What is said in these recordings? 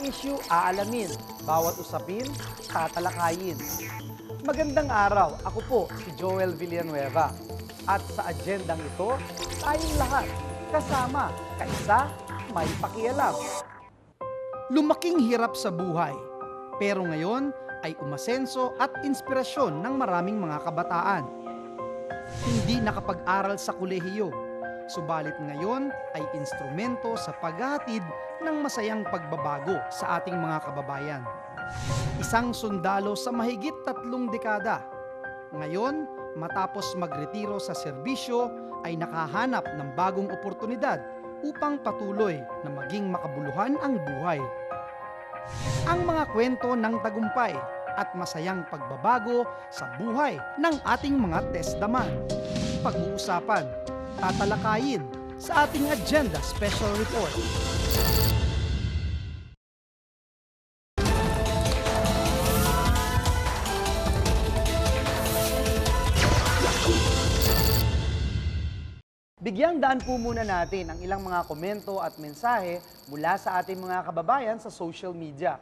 Issue aalamin, bawat usapin tatalakayin. Magandang araw, ako po si Joel Villanueva. At sa agendang ito, tayong lahat kasama, kaisa, may pakialam. Lumaking hirap sa buhay, pero ngayon ay umasenso at inspirasyon ng maraming mga kabataan. Hindi nakapag-aral sa kolehiyo, subalit ngayon ay instrumento sa paghatid ng masayang pagbabago sa ating mga kababayan. Isang sundalo sa mahigit tatlong dekada. Ngayon, matapos magretiro sa serbisyo, ay nakahanap ng bagong oportunidad upang patuloy na maging makabuluhan ang buhay. Ang mga kwento ng tagumpay at masayang pagbabago sa buhay ng ating mga testdaman. Pag-uusapan, tatalakayin sa ating Agenda Special Report. Bigyang daan po muna natin ang ilang mga komento at mensahe mula sa ating mga kababayan sa social media.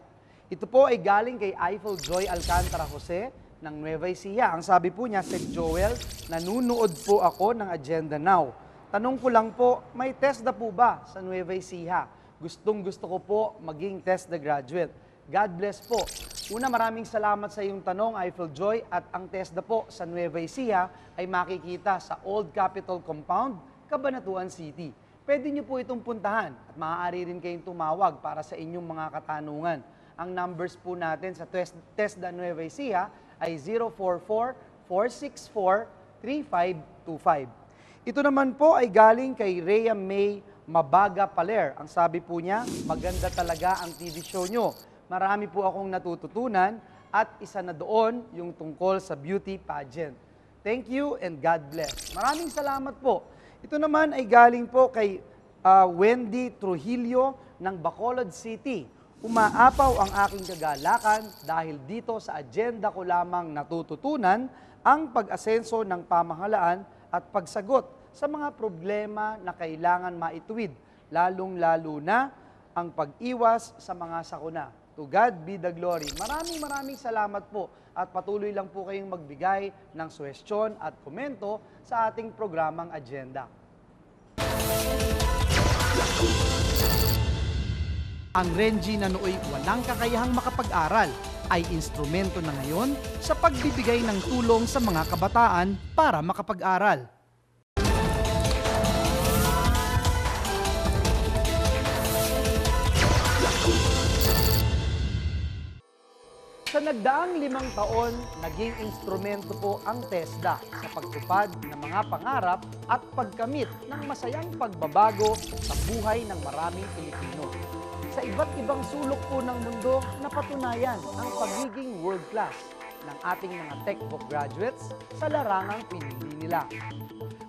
Ito po ay galing kay Eiffel Joy Alcantara Jose ng Nueva Ecija. Ang sabi po niya, Sir Joel, nanunood po ako ng Agenda Now. Tanong ko lang po, may test na po ba sa Nueva Ecija? Gustong gusto ko po maging test the graduate. God bless po. Una, maraming salamat sa iyong tanong, Eiffel Joy. At ang TESDA po sa Nueva Ecija ay makikita sa Old Capitol Compound, Cabanatuan City. Pwede niyo po itong puntahan at maaari rin kayong tumawag para sa inyong mga katanungan. Ang numbers po natin sa TES- TESDA Nueva Ecija ay 044-464-3525. Ito naman po ay galing kay Rhea May Mabaga Paler. Ang sabi po niya, maganda talaga ang TV show nyo. Marami po akong natututunan at isa na doon yung tungkol sa beauty pageant. Thank you and God bless. Maraming salamat po. Ito naman ay galing po kay ah, Wendy Trujillo ng Bacolod City. Umaapaw ang aking kagalakan dahil dito sa agenda ko lamang natututunan ang pag-asenso ng pamahalaan at pagsagot sa mga problema na kailangan maituwid, lalong-lalo na ang pag-iwas sa mga sakuna. To God be the glory. Maraming maraming salamat po at patuloy lang po kayong magbigay ng suwestyon at komento sa ating programang agenda. Ang Renji na nooy walang kakayahang makapag-aral ay instrumento na ngayon sa pagbibigay ng tulong sa mga kabataan para makapag-aral. Sa nagdaang limang taon, naging instrumento po ang TESDA sa pagtupad ng mga pangarap at pagkamit ng masayang pagbabago sa buhay ng maraming Pilipino. Sa iba't ibang sulok po ng mundo, napatunayan ang pagiging world class ng ating mga textbook graduates sa larangang pinili nila.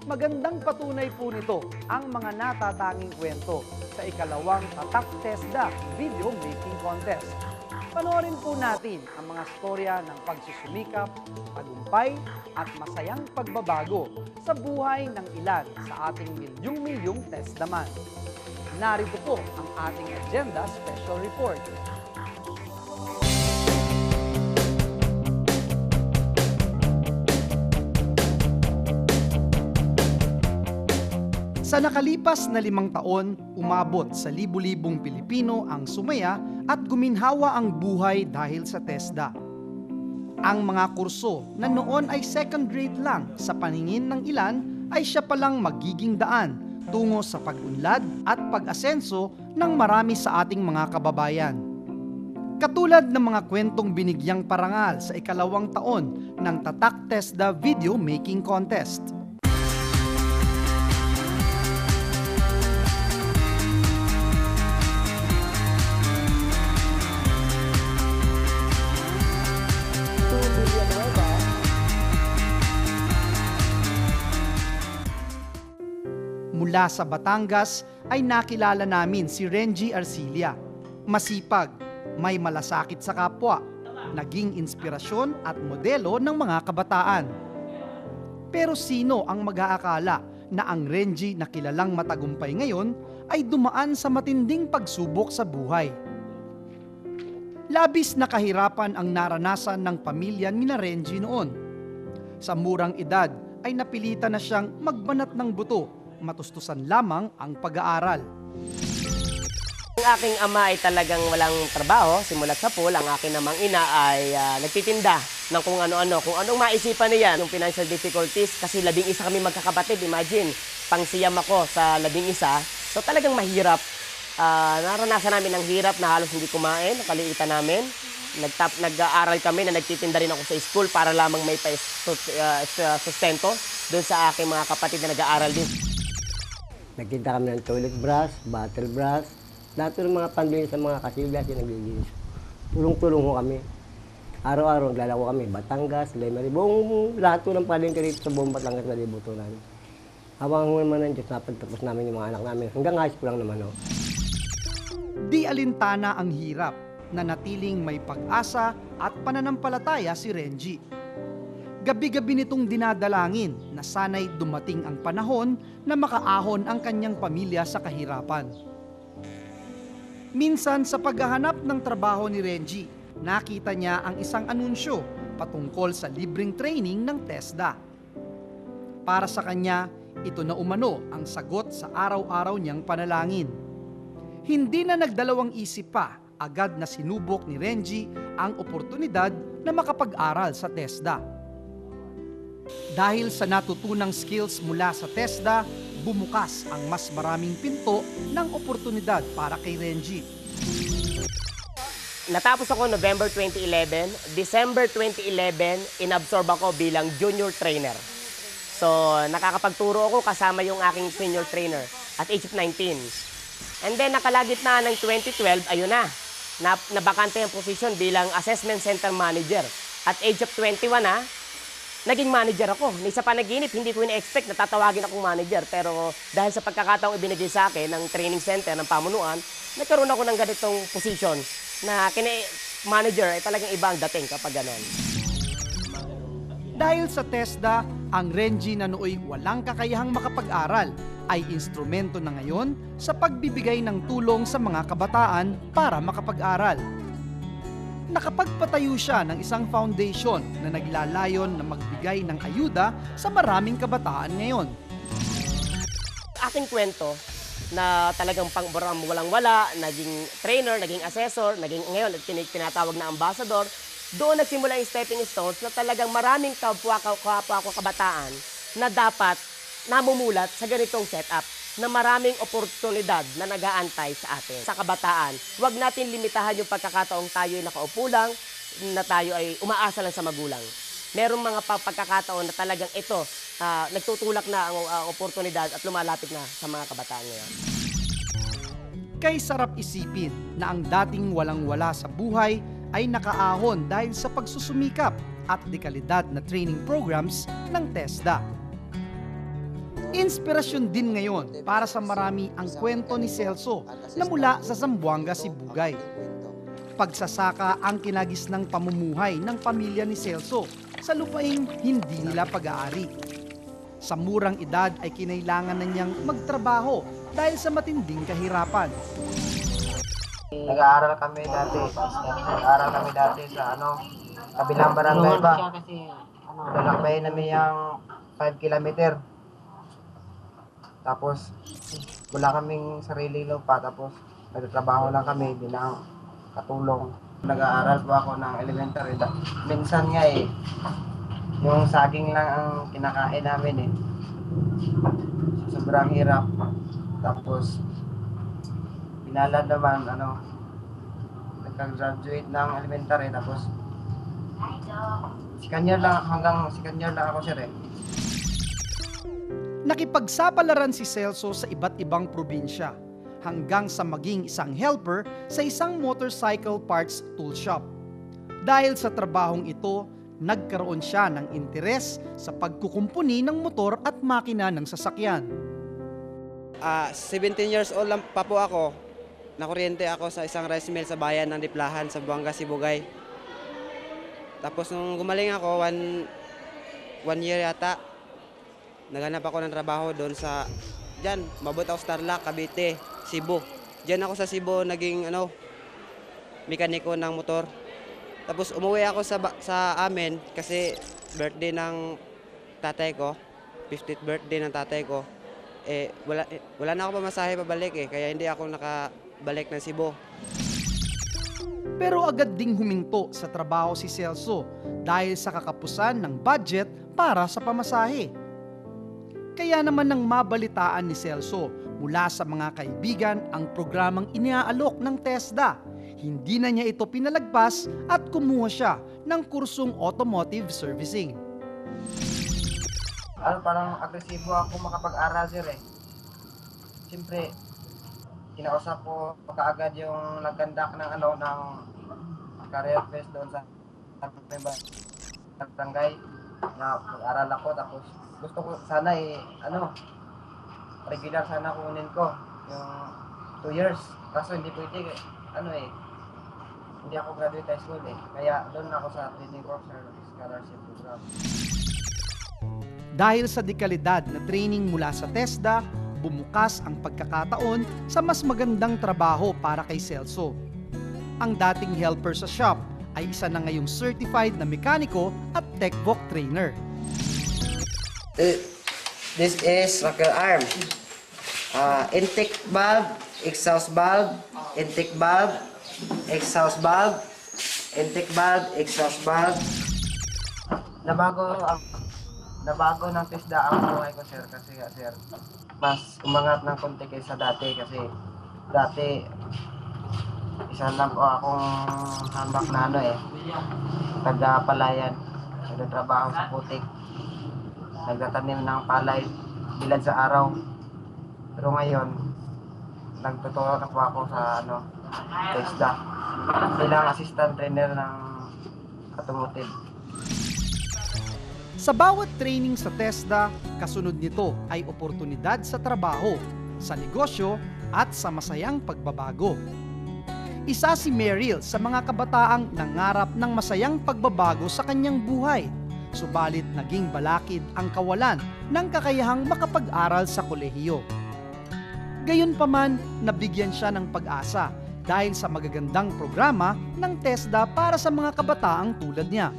Magandang patunay po nito ang mga natatanging kwento sa ikalawang Tatak TESDA Video Making Contest. Panoorin po natin ang mga storya ng pagsusumikap, tagumpay at masayang pagbabago sa buhay ng ilan sa ating milyong-milyong testdaman. Narito po ang ating agenda special report. Sa nakalipas na limang taon, umabot sa libu-libong Pilipino ang sumaya at guminhawa ang buhay dahil sa TESDA. Ang mga kurso na noon ay second grade lang sa paningin ng ilan ay siya palang magiging daan tungo sa pag-unlad at pag-asenso ng marami sa ating mga kababayan. Katulad ng mga kwentong binigyang parangal sa ikalawang taon ng Tatak TESDA Video Making Contest. Mula sa Batangas ay nakilala namin si Renji Arcilia. Masipag, may malasakit sa kapwa, naging inspirasyon at modelo ng mga kabataan. Pero sino ang mag-aakala na ang Renji na kilalang matagumpay ngayon ay dumaan sa matinding pagsubok sa buhay? Labis na kahirapan ang naranasan ng pamilya ni Renji noon. Sa murang edad ay napilitan na siyang magbanat ng buto, matustusan lamang ang pag-aaral. Ang aking ama ay talagang walang trabaho, simulat sa pool. Ang aking namang ina ay ah, nagtitinda ng kung ano-ano. Kung anong maisipan niya, yung financial difficulties, kasi labing isa kami magkakapatid, imagine, pangsiyam ako sa labing isa. So talagang mahirap. Ah, naranasan namin ang hirap na halos hindi kumain, nakaliitan namin. Nagtap, nag-aaral kami na nagtitinda rin ako sa school para lamang may pa sustento doon sa aking mga kapatid na nag-aaral din. Nagtinda kami ng toilet brush, bottle brush, lahat ng mga pambili sa mga kasillas yung naglilinis. Tulong-tulong ho kami. Araw-araw naglalako kami, Batangas, Lemery, buong lahat po ng palengke rito sa buong Batangas na libuto namin. Habang naman ng Diyos, napagtapos namin yung mga anak namin. Hanggang high school lang naman ho. Di alintana ang hirap na natiling may pag-asa at pananampalataya si Renji. Gabi-gabi nitong dinadalangin na sana'y dumating ang panahon na makaahon ang kanyang pamilya sa kahirapan. Minsan sa paghahanap ng trabaho ni Renji, nakita niya ang isang anunsyo patungkol sa libreng training ng TESDA. Para sa kanya, ito na umano ang sagot sa araw-araw niyang panalangin. Hindi na nagdalawang isip pa, agad na sinubok ni Renji ang oportunidad na makapag-aral sa TESDA. Dahil sa natutunang skills mula sa TESDA, bumukas ang mas maraming pinto ng oportunidad para kay Renji. Natapos ako November 2011. December 2011, inabsorb ako bilang junior trainer. So, nakakapagturo ako kasama yung aking senior trainer at age of 19. And then, nakalagit na ng 2012, ayun na, na nabakante ang position bilang assessment center manager. At age of 21 na, naging manager ako. Ni sa panaginip, hindi ko ina-expect na tatawagin akong manager. Pero dahil sa pagkakataong ibinigay sa akin ng training center ng pamunuan, nagkaroon ako ng ganitong position na kina manager ay talagang iba ang dating kapag ganon. Dahil sa TESDA, ang Renji na nooy walang kakayahang makapag-aral ay instrumento na ngayon sa pagbibigay ng tulong sa mga kabataan para makapag-aral. Nakapagpatayo siya ng isang foundation na naglalayon na magbigay ng ayuda sa maraming kabataan ngayon. aking kwento na talagang pang walang-wala, naging trainer, naging assessor, naging ngayon tin- tinatawag na ambassador, doon nagsimula yung stepping stones na talagang maraming kapwa kapwa kabataan na dapat namumulat sa ganitong setup na maraming oportunidad na nagaantay sa atin, sa kabataan. Huwag natin limitahan yung pagkakataong tayo ay nakaupo lang, na tayo ay umaasa lang sa magulang. Merong mga pa- pagkakataon na talagang ito, ah, nagtutulak na ang ah, oportunidad at lumalapit na sa mga kabataan ngayon. Kay sarap isipin na ang dating walang-wala sa buhay ay nakaahon dahil sa pagsusumikap at dekalidad na training programs ng TESDA. Inspirasyon din ngayon para sa marami ang kwento ni Celso na mula sa Zamboanga, Sibugay. Pagsasaka ang kinagisnang pamumuhay ng pamilya ni Celso sa lupaing hindi nila pag-aari. Sa murang edad ay kinailangan na niyang magtrabaho dahil sa matinding kahirapan. Nag-aaral kami dati. Nag-aaral kami dati sa ano, kabilang barangay ba? Lalakbay namin yung 5 kilometer. Tapos, wala kaming sarili lupa. Tapos, nagtatrabaho lang kami bilang katulong. Nag-aaral po ako ng elementary. Minsan nga eh, yung saging lang ang kinakain namin eh. Sobrang hirap. Tapos, pinalad naman, ano, nagka-graduate ng elementary, tapos, second year lang, hanggang second year lang ako sir eh. Nakipagsapalaran si Celso sa iba't ibang probinsya hanggang sa maging isang helper sa isang motorcycle parts tool shop. Dahil sa trabahong ito, nagkaroon siya ng interes sa pagkukumpuni ng motor at makina ng sasakyan. Ah, 17 years old lang pa po ako. Nakuryente ako sa isang rice mill sa bayan ng Diplahan sa Buanga, Sibugay. Tapos nung gumaling ako, one, one year yata, naghanap ako ng trabaho doon sa, dyan, mabot ako sa Tarlac, Cavite, Cebu. Diyan ako sa Cebu naging, ano, mekaniko ng motor. Tapos umuwi ako sa, sa amin kasi birthday ng tatay ko, 50th birthday ng tatay ko. Eh, wala, eh, wala na ako pamasahe pabalik eh, kaya hindi ako nakabalik ng Cebu. Pero agad ding huminto sa trabaho si Celso dahil sa kakapusan ng budget para sa pamasahe. Kaya naman nang mabalitaan ni Celso mula sa mga kaibigan ang programang iniaalok ng TESDA, hindi na niya ito pinalagpas at kumuha siya ng kursong automotive servicing. Ano, parang agresibo ako makapag-aral, sir eh. Siyempre, kinausap ko kaagad yung nagkandak ng ano, ng career fest doon sa barangay na mag-aral ako tapos gusto ko sana eh ano regular sana kunin ko yung 2 years kaso hindi pwede ano eh hindi ako graduate high school eh kaya doon ako sa training course sa scholarship program Dahil sa dekalidad na training mula sa TESDA, bumukas ang pagkakataon sa mas magandang trabaho para kay Celso. Ang dating helper sa shop ay isa na ngayong certified na mekaniko at techvoc trainer. This is rocker arm. Uh, intake valve, exhaust valve, intake valve, exhaust valve, intake valve, exhaust valve. Nabago ang nabago ng TESDA ang buhay ko sir kasi sir mas umangat ng konti kaysa dati kasi dati isa lang po akong hambak na ano eh taga palayan nagtatrabaho sa putik nagtatanim ng palay bilad sa araw. Pero ngayon, nagtuturo na po ako sa ano, TESDA bilang assistant trainer ng automotive. Sa bawat training sa TESDA, kasunod nito ay oportunidad sa trabaho, sa negosyo at sa masayang pagbabago. Isa si Meryl sa mga kabataang nangarap ng masayang pagbabago sa kanyang buhay. Subalit naging balakid ang kawalan ng kakayahang makapag-aral sa kolehiyo. Gayunpaman, nabigyan siya ng pag-asa dahil sa magagandang programa ng TESDA para sa mga kabataang tulad niya.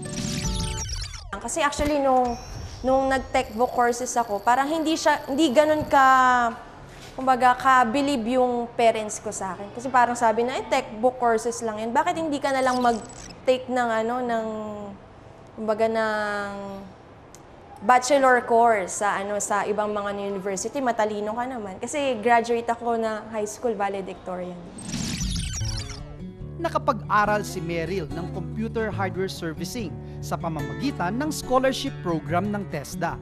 Kasi actually nung nung nag-techbook courses ako, parang hindi siya hindi ganoon ka kumbaga ka-believe yung parents ko sa akin. Kasi parang sabi na, eh, techbook courses lang yun. Bakit hindi ka na lang mag-take ng ano, ng, kumbaga ng bachelor course sa ano sa ibang mga university, matalino ka naman. Kasi graduate ako na high school valedictorian. nakapag-aral si Meryl ng computer hardware servicing sa pamamagitan ng scholarship program ng TESDA.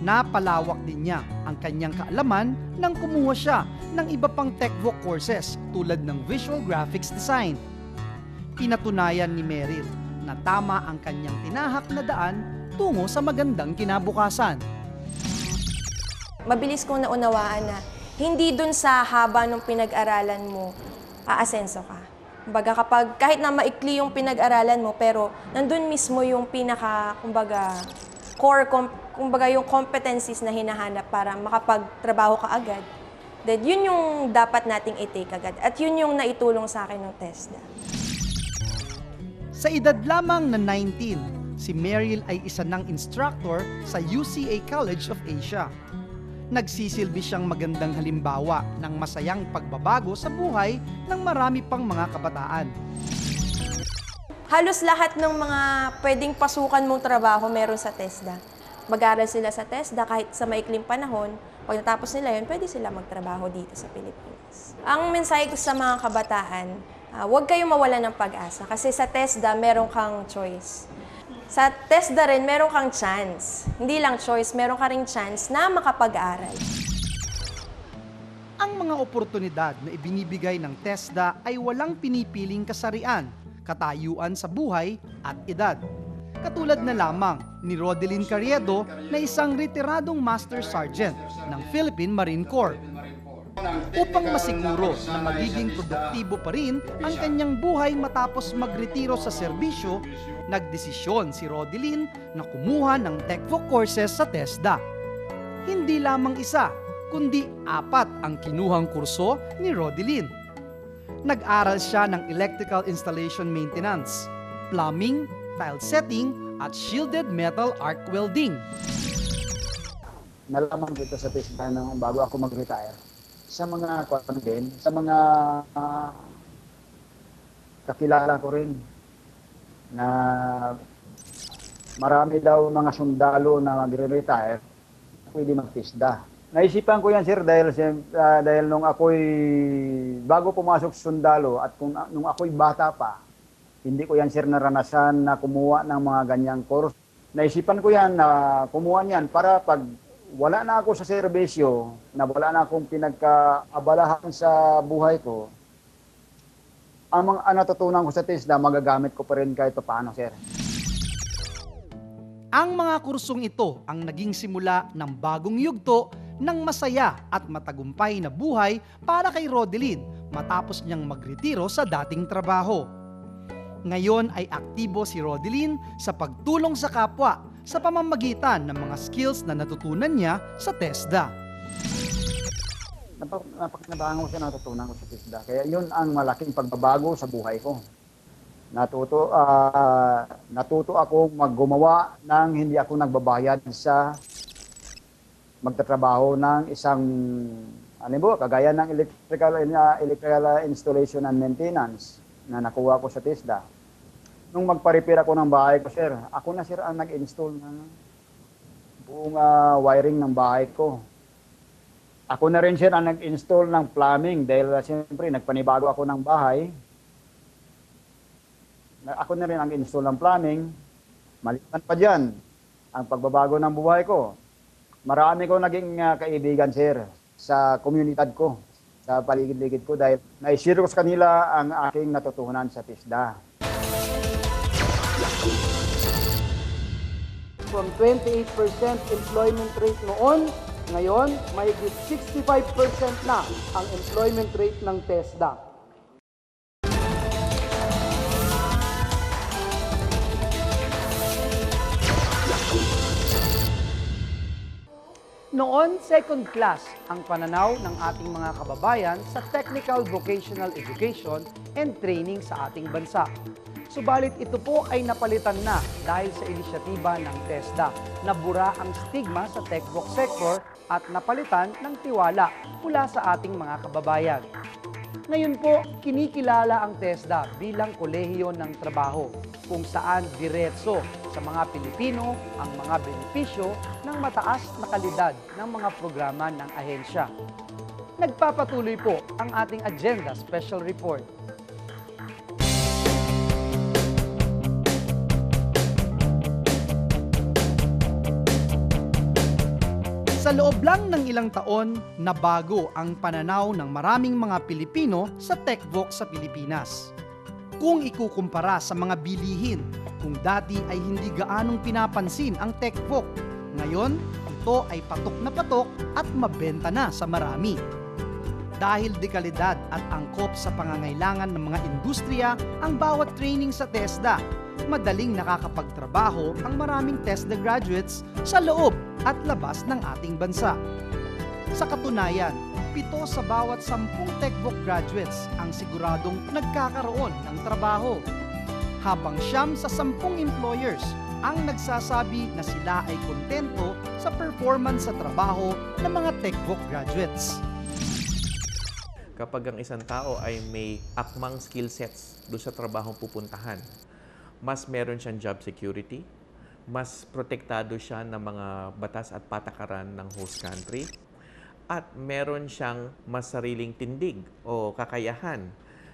Napalawak din niya ang kanyang kaalaman nang kumuha siya ng iba pang techvoc courses tulad ng visual graphics design. Pinatunayan ni Meryl na tama ang kanyang tinahak na daan tungo sa magandang kinabukasan. mabilis kong naunawaan na hindi dun sa haba ng pinag-aralan mo, aasenso ka. Kumbaga kapag kahit na maikli yung pinag-aralan mo, pero nandun mismo yung pinaka, kumbaga, core, kumbaga yung competencies na hinahanap para makapagtrabaho ka agad, then yun yung dapat nating i-take agad. At yun yung naitulong sa akin ng TESDA. Sa edad lamang na 19, si Meryl ay isa ng instructor sa UCA College of Asia. Nagsisilbi siyang magandang halimbawa ng masayang pagbabago sa buhay ng marami pang mga kabataan. halos lahat ng mga pwedeng pasukan mong trabaho meron sa TESDA. Mag-aral sila sa TESDA kahit sa maikling panahon. Pag natapos nila yun, pwede sila magtrabaho dito sa Pilipinas. Ang mensahe ko sa mga kabataan, ah, huwag kayong mawala ng pag-asa kasi sa TESDA meron kang choice. Sa TESDA rin, meron kang chance. Hindi lang choice, meron ka ring chance na makapag-aral. Ang mga oportunidad na ibinibigay ng TESDA ay walang pinipiling kasarian, katayuan sa buhay at edad. Katulad na lamang ni Rodelyn Carriedo na isang retiradong Master Sergeant ng Philippine Marine Corps. Upang masiguro na magiging produktibo pa rin ang kanyang buhay matapos magretiro sa serbisyo, nagdesisyon si Rodelyn na kumuha ng TECVO courses sa TESDA. Hindi lamang isa, kundi apat ang kinuhang kurso ni Rodelyn. Nag-aral siya ng electrical installation maintenance, plumbing, tile setting, at shielded metal arc welding. nalaman ko ito sa TESDA nung bago ako mag-retire. Sa mga kwan din, sa mga ah, kakilala ko rin na marami daw mga sundalo na magre-retire pwede mag-TESDA. Naisipan ko yan sir dahil ah, dahil nung ako'y bago pumasok sundalo at kung nung ako'y bata pa hindi ko yan sir naranasan na kumuha ng mga ganyang course. Naisipan ko yan na kumuha niyan para pag wala na ako sa serbisyo, na wala na akong pinagkaabalahan sa buhay ko, ang mga natutunan ko sa TESDA, magagamit ko pa rin kahit paano, sir. Ang mga kursong ito ang naging simula ng bagong yugto ng masaya at matagumpay na buhay para kay Rodeline matapos niyang magretiro sa dating trabaho. Ngayon ay aktibo si Rodeline sa pagtulong sa kapwa sa pamamagitan ng mga skills na natutunan niya sa TESDA. Napak napakinabangan ko siya natutunan ko sa TESDA. Kaya yun ang malaking pagbabago sa buhay ko. Natuto, ah, natuto ako maggumawa ng hindi ako nagbabayad sa magtatrabaho ng isang ano po, kagaya ng electrical, uh, electrical installation and maintenance na nakuha ko sa TESDA. Nung magpa-repair ako ng bahay ko, sir, ako na sir ang nag-install ng buong ah, wiring ng bahay ko. Ako na rin sir ang nag-install ng plumbing dahil uh, siyempre nagpanibago ako ng bahay. Ako na rin ang install ng plumbing. Maliban pa dyan, ang pagbabago ng buhay ko. Marami ko naging uh, kaibigan sir sa komunidad ko, sa paligid-ligid ko dahil naishare ko sa kanila ang aking natutunan sa TISDA. From 28% employment rate noon, ngayon, may 65% na ang employment rate ng TESDA. Noon, second class ang pananaw ng ating mga kababayan sa technical vocational education and training sa ating bansa. Subalit ito po ay napalitan na dahil sa inisyatiba ng TESDA na bura ang stigma sa techvoc sector at napalitan ng tiwala mula sa ating mga kababayan. Ngayon po, kinikilala ang TESDA bilang kolehiyo ng trabaho kung saan diretso sa mga Pilipino ang mga benepisyo ng mataas na kalidad ng mga programa ng ahensya. Nagpapatuloy po ang ating agenda special report. Sa loob lang ng ilang taon, nabago ang pananaw ng maraming mga Pilipino sa TechVoc sa Pilipinas. Kung ikukumpara sa mga bilihin, kung dati ay hindi gaanong pinapansin ang TechVoc, ngayon ito ay patok na patok at mabenta na sa marami. Dahil dekalidad at angkop sa pangangailangan ng mga industriya ang bawat training sa TESDA, madaling nakakapagtrabaho ang maraming TESDA graduates sa loob at labas ng ating bansa. Sa katunayan, pito sa bawat sampung TechVoc graduates ang siguradong nagkakaroon ng trabaho. Habang siyam sa sampung employers ang nagsasabi na sila ay kontento sa performance sa trabaho ng mga TechVoc graduates. kapag ang isang tao ay may akmang skill sets doon sa trabahong pupuntahan, mas meron siyang job security, mas protektado siya ng mga batas at patakaran ng host country, at meron siyang mas sariling tindig o kakayahan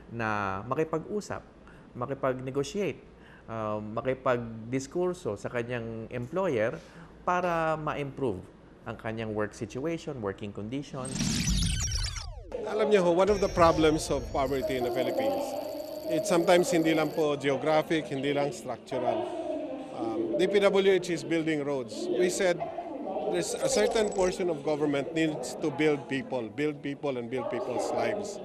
na makipag-usap, makipag-negotiate, uh, makipag-diskurso sa kanyang employer para ma-improve ang kanyang work situation, working conditions. Alam niyo ho, one of the problems of poverty in the Philippines, it's sometimes hindi lang po geographic, hindi lang structural. Um, DPWH is building roads. We said there's a certain portion of government needs to build people, build people and build people's lives.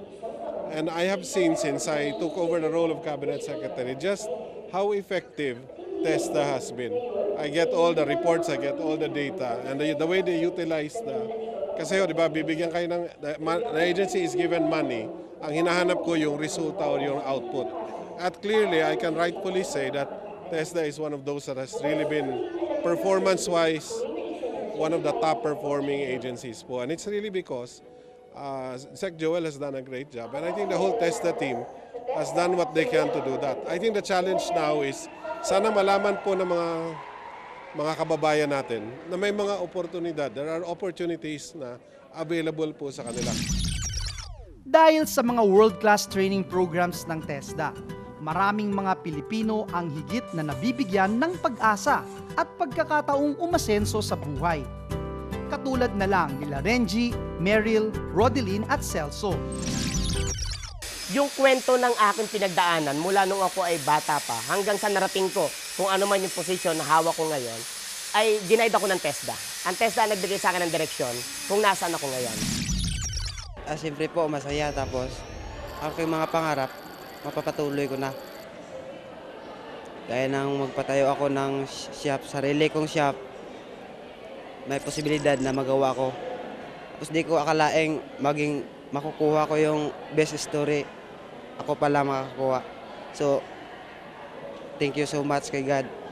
And I have seen since I took over the role of cabinet secretary just how effective TESDA has been. I get all the reports, I get all the data, and the, the way they utilize the Kasi di ba, bibigyan kayo ng, the, the agency is given money, ang hinahanap ko yung resulta or yung output. At clearly, I can rightfully say that TESDA is one of those that has really been performance-wise one of the top performing agencies po. And it's really because uh, Sec Joel has done a great job. And I think the whole TESDA team has done what they can to do that. I think the challenge now is sana malaman po ng mga mga kababayan natin na may mga oportunidad. There are opportunities na available po sa kanila. Dahil sa mga world-class training programs ng TESDA, maraming mga Pilipino ang higit na nabibigyan ng pag-asa at pagkakataong umasenso sa buhay. Katulad na lang nila Renji, Meryl, Rodeline at Celso. Yung kwento ng aking pinagdaanan mula nung ako ay bata pa hanggang sa narating ko kung ano man yung posisyon na hawak ko ngayon, ay ginaid ako ng TESDA. Ang TESDA ang nagbigay sa akin ng direksyon kung nasaan ako ngayon. Ah, siyempre po, masaya. Tapos, aking mga pangarap, mapapatuloy ko na. Gaya ng magpatayo ako ng shop, sarili kong shop, may posibilidad na magawa ko. Tapos di ko akalaing maging makukuha ko yung best story. Ako pala makakuha. So, thank you so much kay God.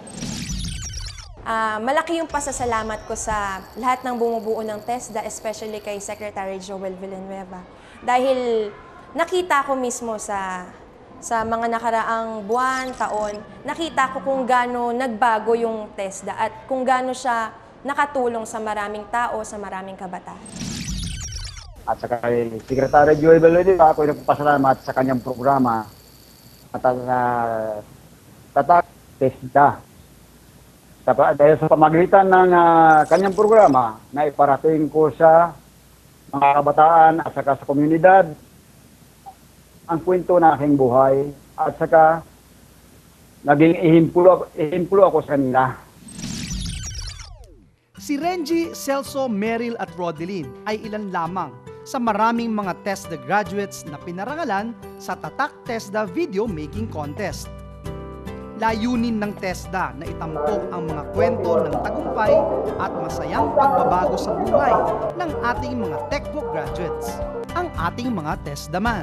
Ah, malaki yung pasasalamat ko sa lahat ng bumubuo ng TESDA, especially kay Secretary Joel Villanueva. Dahil nakita ko mismo sa sa mga nakaraang buwan, taon, nakita ko kung gaano nagbago yung TESDA at kung gaano siya nakatulong sa maraming tao, sa maraming kabataan. At saka kay Secretary Joel Villanueva, ako nagpapasalamat sa kanyang programa at uh, tatak TESDA. Sa, dahil sa pamagitan ng ah, kanyang programa na iparating ko sa mga kabataan at saka sa komunidad ang kwento ng aking buhay at saka naging ihimplo, ihimplo ako sa kanila. Si Renji, Celso, Meryl at Rodeline ay ilan lamang sa maraming mga TESDA graduates na pinarangalan sa Tatak TESDA Video Making Contest. Layunin ng TESDA na itampok ang mga kwento ng tagumpay at masayang pagbabago sa buhay ng ating mga TechBook graduates, ang ating mga TESDA man.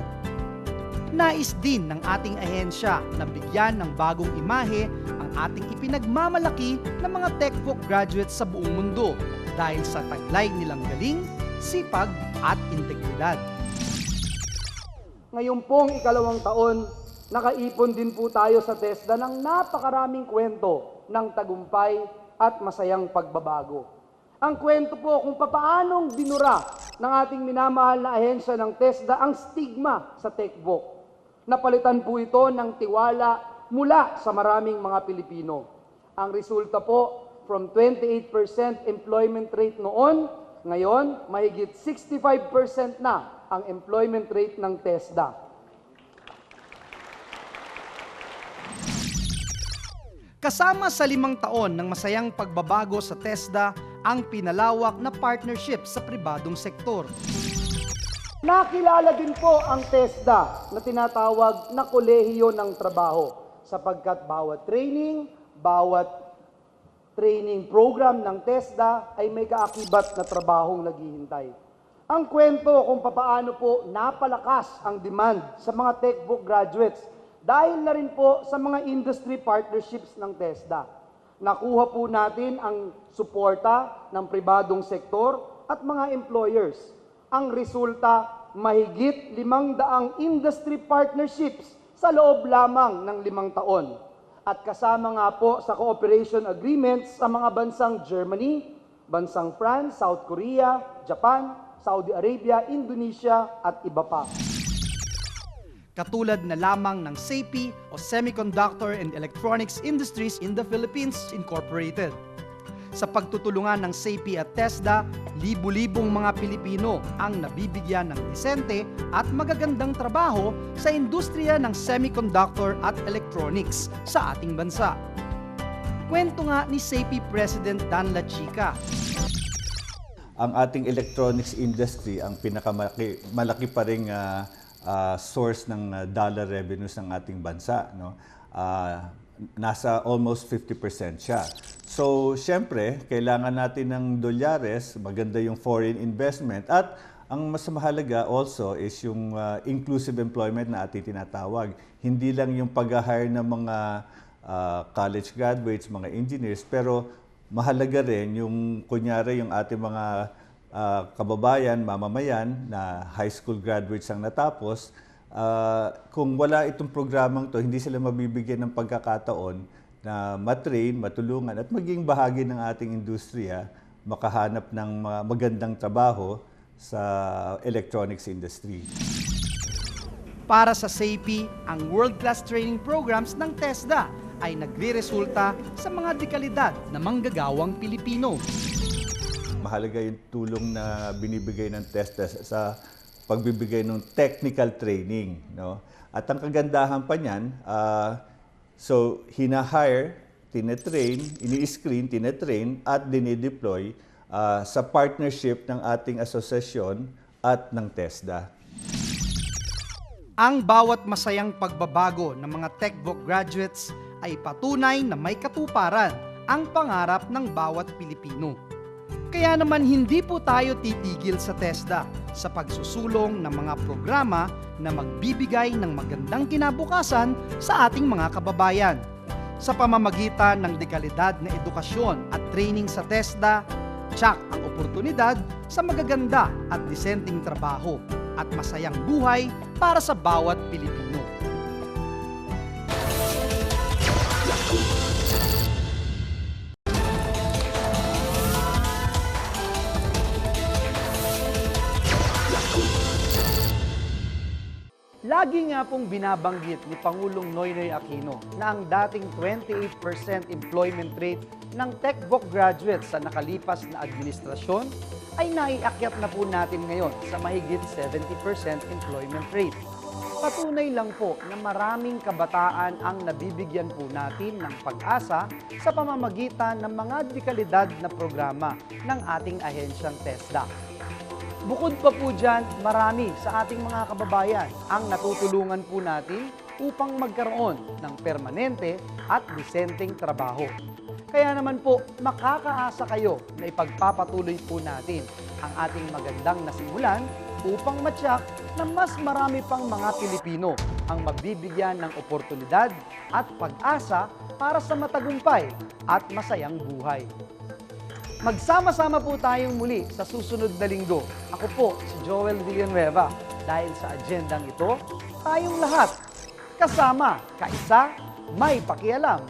Nais din ng ating ahensya na bigyan ng bagong imahe ang ating ipinagmamalaki ng mga TechVoc graduates sa buong mundo dahil sa taglay nilang galing, sipag at integridad. Ngayon pong ikalawang taon, nakaipon din po tayo sa TESDA ng napakaraming kwento ng tagumpay at masayang pagbabago. Ang kwento po kung papaanong dinura ng ating minamahal na ahensya ng TESDA ang stigma sa TechVoc. Napalitan po ito ng tiwala mula sa maraming mga Pilipino. Ang resulta po, from 28% employment rate noon, ngayon, mahigit 65% na ang employment rate ng TESDA. Kasama sa limang taon ng masayang pagbabago sa TESDA ang pinalawak na partnership sa pribadong sektor. Nakilala din po ang TESDA na tinatawag na kolehiyo ng trabaho sapagkat bawat training, bawat training program ng TESDA ay may kaakibat na trabahong naghihintay. Ang kwento kung papaano po napalakas ang demand sa mga TechBook graduates dahil na rin po sa mga industry partnerships ng TESDA. Nakuha po natin ang suporta ng pribadong sektor at mga employers. Ang resulta, mahigit limang daang industry partnerships sa loob lamang ng limang taon. At kasama nga po sa cooperation agreements sa mga bansang Germany, bansang France, South Korea, Japan, Saudi Arabia, Indonesia at iba pa. Katulad na lamang ng SAPI o Semiconductor and Electronics Industries in the Philippines Incorporated. Sa pagtutulungan ng SAPI at TESDA, libu-libong mga Pilipino ang nabibigyan ng disente at magagandang trabaho sa industriya ng semiconductor at electronics sa ating bansa. Kwento nga ni SAPI President Dan La Chica, ang ating electronics industry ang pinakamalaki malaki pa ring ah, ah, source ng ah, dollar revenues ng ating bansa no Ah, nasa almost 50% siya So, syempre, kailangan natin ng dolyares, maganda yung foreign investment at ang mas mahalaga also is yung uh, inclusive employment na ating tinatawag. Hindi lang yung pag-hire ng mga uh, college graduates, mga engineers, pero mahalaga rin yung kunyari yung ating mga uh, kababayan, mamamayan na high school graduates ang natapos, uh, kung wala itong programang to, hindi sila mabibigyan ng pagkakataon na matrain, matulungan at maging bahagi ng ating industriya, makahanap ng magandang trabaho sa electronics industry. Para sa SAPI, ang world-class training programs ng TESDA ay nagre-resulta sa mga dekalidad na manggagawang Pilipino. Mahalaga yung tulong na binibigay ng TESDA sa pagbibigay ng technical training. No? At ang kagandahan pa niyan, ah, so hina-hire, tinetrain, ini-screen, tinetrain, at dinideploy ah, sa partnership ng ating asosasyon at ng TESDA. Ang bawat masayang pagbabago ng mga TechVoc graduates ay patunay na may katuparan ang pangarap ng bawat Pilipino. Kaya naman hindi po tayo titigil sa TESDA sa pagsusulong ng mga programa na magbibigay ng magandang kinabukasan sa ating mga kababayan. Sa pamamagitan ng dekalidad na edukasyon at training sa TESDA, tsak ang oportunidad sa magaganda at disenteng trabaho at masayang buhay para sa bawat Pilipino. Lagi nga pong binabanggit ni Pangulong Noynoy Aquino na ang dating 28% employment rate ng TechVoc graduates sa nakalipas na administrasyon ay naiakyat na po natin ngayon sa mahigit 70% employment rate. Patunay lang po na maraming kabataan ang nabibigyan po natin ng pag-asa sa pamamagitan ng mga dekalidad na programa ng ating ahensyang TESDA. Bukod pa po dyan, marami sa ating mga kababayan ang natutulungan po natin upang magkaroon ng permanente at disenteng trabaho. Kaya naman po, makakaasa kayo na ipagpapatuloy po natin ang ating magandang nasimulan upang matyak na mas marami pang mga Pilipino ang mabibigyan ng oportunidad at pag-asa para sa matagumpay at masayang buhay. Magsama-sama po tayong muli sa susunod na linggo. Ako po si Joel Villanueva. Dahil sa agendang ito, tayong lahat kasama, kaisa, may pakialam.